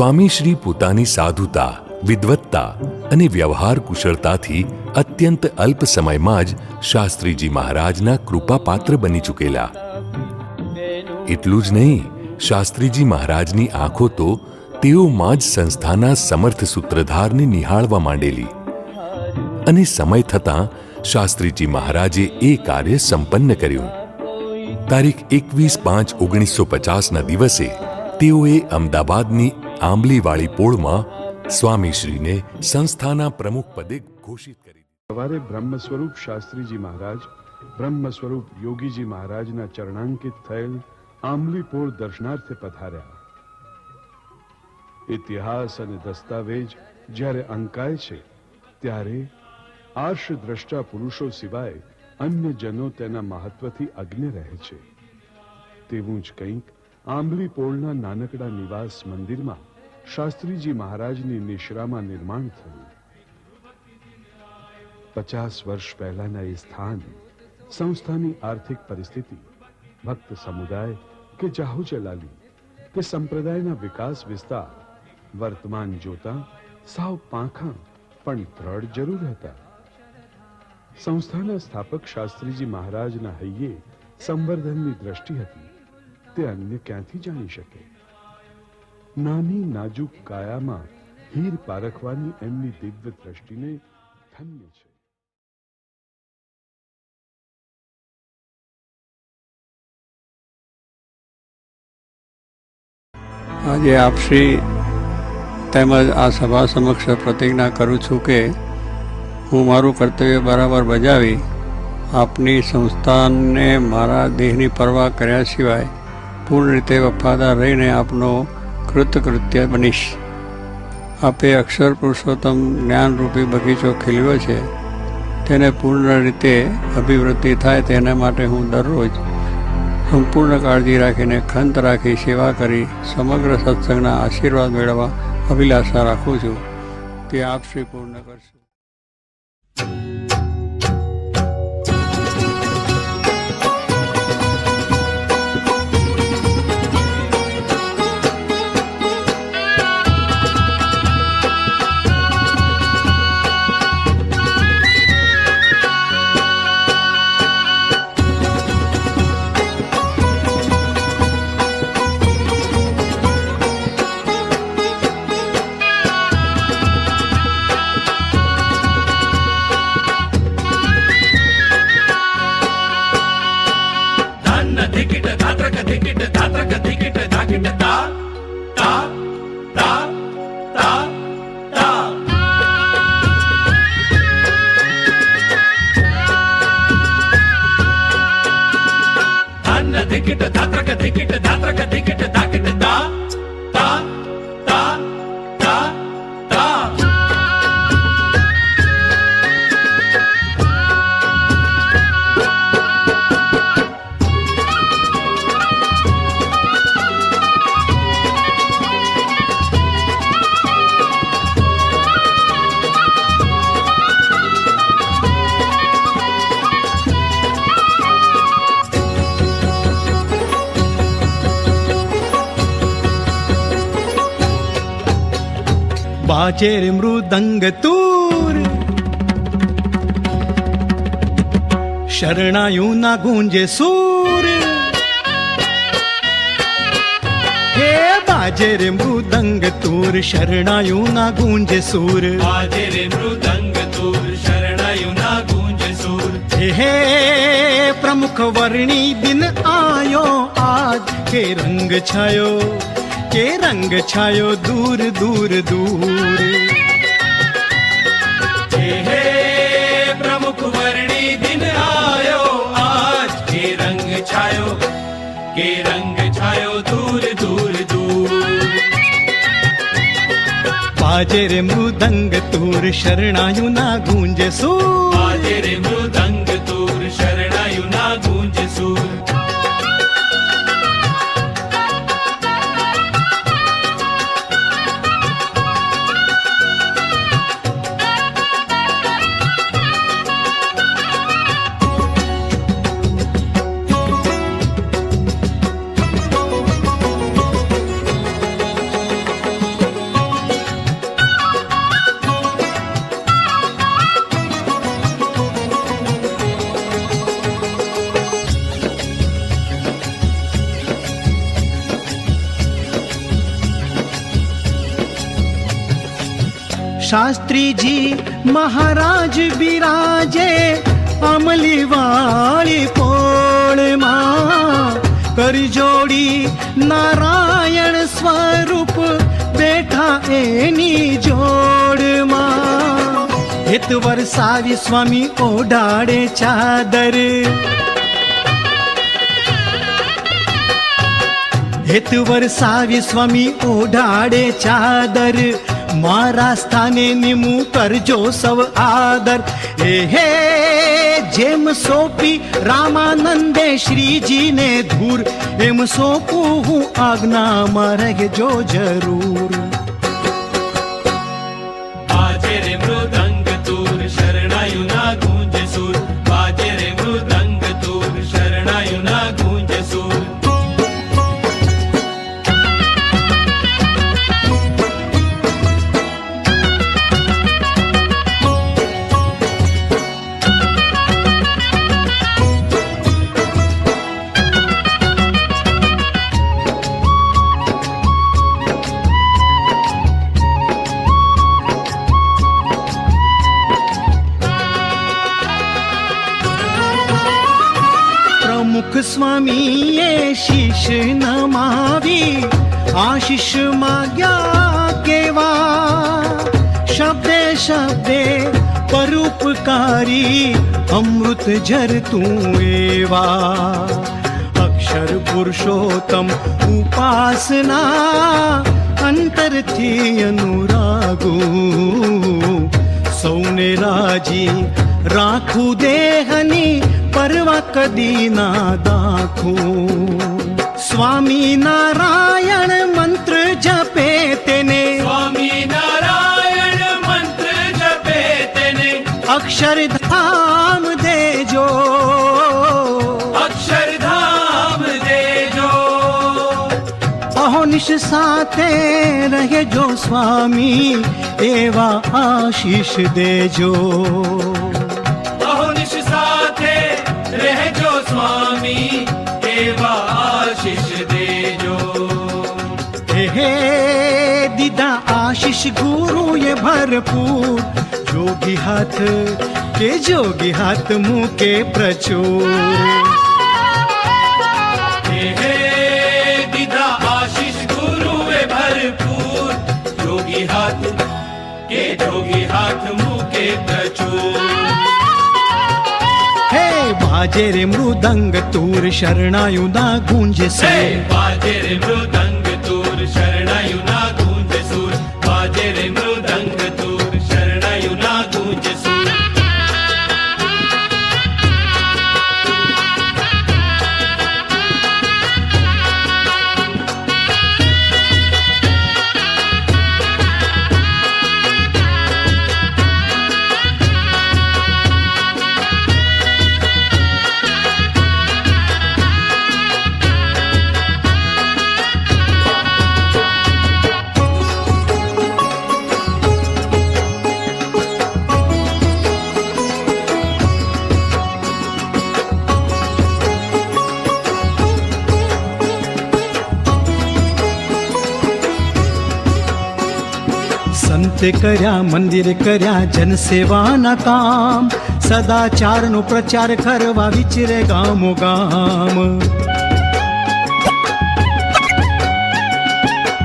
સ્વામી શ્રી પોતાની સાધુતા, વિદવત્તા અને વ્યવહાર કુશળતાથી અત્યંત અલ્પ સમયમાં જ શાસ્ત્રીજી મહારાજના કૃપાપાત્ર બની ચૂકેલા. એટલું જ નહીં, શાસ્ત્રીજી મહારાજની આંખો તો તેઓમાં જ સંસ્થાના સમર્થ સૂત્રધારને નિહાળવા માંડેલી. અને સમય થતાં શાસ્ત્રીજી મહારાજે એ કાર્ય સંપન્ન કર્યું. તારીખ એકવીસ પાંચ ઓગણીસો પચાસના દિવસે તેઓએ અમદાવાદની આંબલીવાળી પોળમાં સ્વામીશ્રીને સંસ્થાના પ્રમુખ પદે ઘોષિત કરી સવારે બ્રહ્મ સ્વરૂપ શાસ્ત્રીજી મહારાજ, બ્રહ્મ સ્વરૂપ યોગીજી મહારાજના ચરણાંકિત થયેલ આંબલીપોળ દર્શનાર્થે પધાર્યા. ઇતિહાસ અને દસ્તાવેજ જ્યારે અંકાય છે, ત્યારે આર્ષ દ્રષ્ટા પુરુષો સિવાય અન્ય જનો તેના મહત્વથી અજ્ઞ રહે છે. તેવું જ કંઈક આંબલી પોળના નાનકડા નિવાસ મંદિરમાં શાસ્ત્રીજી મહારાજની નિશ્રામાં નિર્માણ થયું. પચાસ વર્ષ પહેલાના એ સ્થાન, સંસ્થાની આર્થિક પરિસ્થિતિ, ભક્ત સમુદાય કે જાહુ કે સંપ્રદાયના વિકાસ વિસ્તાર, વર્તમાન જોતા સાવ પાંખા પણ દ્રઢ જરૂર હતા. સંસ્થાના સ્થાપક શાસ્ત્રીજી મહારાજના હૈયે સંવર્ધનની દ્રષ્ટિ હતી. તે અન્ય ક્યાંથી જાણી શકે? નાની નાજુક કાયામાં હીર પારખવાની એમની દિવ્ય દ્રષ્ટિને ધન્ય છે. આજે આપશ્રી તેમજ આ સભા સમક્ષ પ્રતિજ્ઞા કરું છું કે હું મારું કર્તવ્ય બરાબર બજાવી આપની સંસ્થાને મારા દેહની પરવા કર્યા સિવાય પૂર્ણ રીતે વફાદાર રહીને આપનો કૃતકૃત્ય બનીશ. આપે અક્ષર પુરુષોત્તમ જ્ઞાનરૂપી બગીચો ખીલ્યો છે. તેને પૂર્ણ રીતે અભિવૃદ્ધિ થાય તેના માટે હું દરરોજ સંપૂર્ણ કાળજી રાખીને ખંત રાખી સેવા કરી સમગ્ર સત્સંગના આશીર્વાદ મેળવવા અભિલાષા રાખું છું. તે આપ શ્રી પૂર્ણ કરશો. કાચેર મૃદંગ તૂર શરણાયુના ગુંજે સૂર હે બાજે રે મૃદંગ તૂર શરણાયુના ગુંજે સૂર બાજે રે મૃદંગ તૂર શરણાયુના ગુંજે સૂર હે પ્રમુખ વર્ણી દિન આયો આજ કે રંગ છાયો કે રંગ છાયો દૂર દૂર દૂર હે પ્રમુખ વર્ણી દિન આયો આજ કે રંગ છાયો કે રંગ છાયો દૂર દૂર દૂર બાજે રે મૃદંગ તૂર શરણાયુ ના ગુંજે સૂર બાજે રે મૃદંગ તૂર શરણાયુ ના ગુંજે સૂર શાસ્ત્રીજી મહારાજ બિરાજે અમલી વાળી પોળમાં. કરજોડી નારાયણ સ્વરૂપ બેઠા એની જોડમાં. હિત વરસાવી સ્વામી ઓઢાડે ચાદર. હેતુ વરસાવી સ્વામી ઓઢાડે ચાદર. મારા સ્થાને નિમું કરજો સૌ આદર. એ હે જેમ સોંપી રામાનંદે શ્રીજીને ધૂર, એમ સોંપું હું આજ્ઞામાં રહેજો જરૂર. નમાવી આશીષ માગ્યા કેવા શબ્દે શબ્દે પરોપકારી અમૃત ઝરતું એવા અક્ષર પુરુષોત્તમ ઉપાસના અંતરથી અનુરાગો સૌને રાજી રાખું દેહની પરવા કદી ના દાખું સ્વામી નારાયણ મંત્ર જપે તેને. સ્વામી નારાયણ મંત્ર જપે તેને. અક્ષરધામ દેજો. અક્ષરધામ દેજો. અહોનિશ સાથે રહેજો સ્વામી એવા આશીષ દેજો. આશીષ ગુરુએ ભરપૂર જોગી હાથ કે જોગી હાથ મૂકે પ્રચુર. હાથ કે જોગી હાથ મૂકે પ્રચુર. હે બાજે રે મૃદંગ તુર શરણાયું ના ગુંજે સે. વાજે રે મૃદંગ સંતે કર્યા, મંદિર કર્યા, જનસેવાના કામ. સદાચારનો પ્રચાર કરવા વિચરે ગામો ગામ.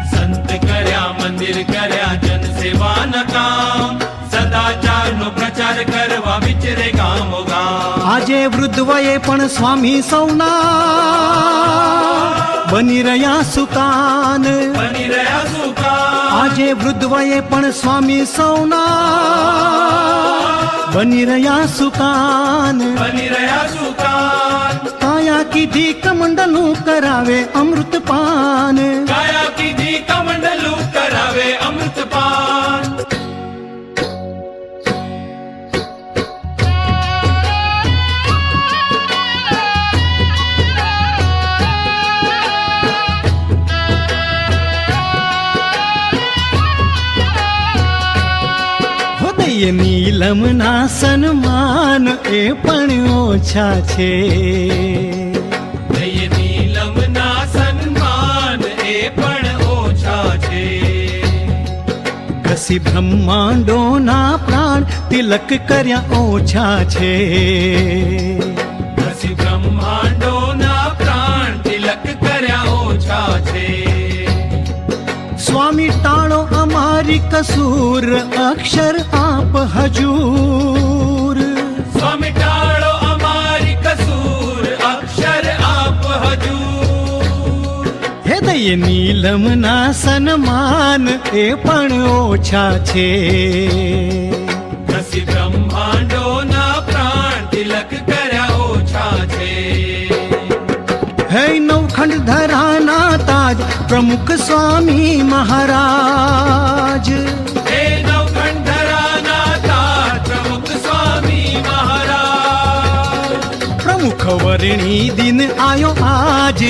સંત કર્યા, મંદિર કર્યા જન સેવાના કામ. સદાચારનો પ્રચાર કરવા વિચરે ગામો ગામ. આજે વૃદ્ધ વયે પણ સ્વામી સૌના બની રહ્યા સુકાન. બની રહ્યા સુકાન. આજે વૃદ્ધવાએ વયે પણ સ્વામી સૌના. બની રહ્યા સુકાન. બની રહ્યા સુકાન. કાયા કીધી કમંડલું કરાવે અમૃત પાન કાયા કીધી હૃદય નીલમના સન્માન એ પણ ઓછા છે. નીલમના સન્માન એ પણ ઓછા છે. ઘસી બ્રહ્માંડોના પ્રાણ તિલક કર્યા ઓછા છે. અમારી કસૂર અક્ષર આપ હજૂર. સ્વામી ટાળો અમારી કસૂર અક્ષર આપ હજૂર. હૃદય નીલમના સન્માન એ પણ ઓછા છે. તાજ પ્રમુખ સ્વામી મહારાજ હે નવખંડરાના તાર પ્રમુખ સ્વામી મહારાજ પ્રમુખ વર્ણી દિન આયો આજ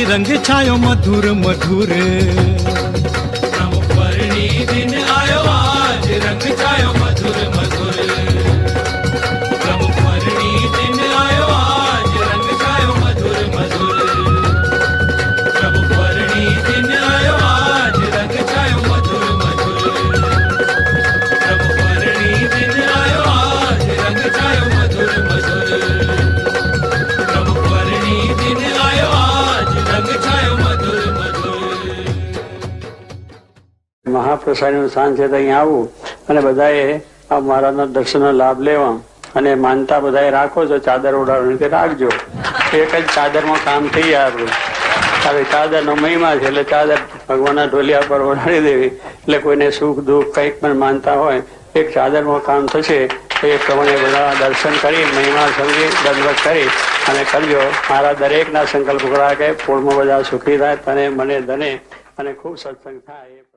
મહાપ્રસાદનું સ્થાન છે તો અહીંયા આવું. અને બધાએ આ મહારાજના દર્શનનો લાભ લેવા. અને માનતા બધાએ રાખો છો, ચાદર ઉડાડવાની તે રાખજો. એક જ ચાદરમાં કામ થઈ જાય આપણું. હવે ચાદરનો મહિમા છે, એટલે ચાદર ભગવાનના ઢોલિયા પર ઓઢાડી દેવી. એટલે કોઈને સુખ દુઃખ કંઈક પણ માનતા હોય, એક ચાદરમાં કામ થશે એ પ્રમાણે બધા દર્શન કરી, મહિમા સમજી, દંડવત કરી, અને કરજો. મારા દરેકના સંકલ્પ કરા કે પૂર્ણ બધા સુખી થાય, તને, મને ધને અને ખૂબ સત્સંગ થાય.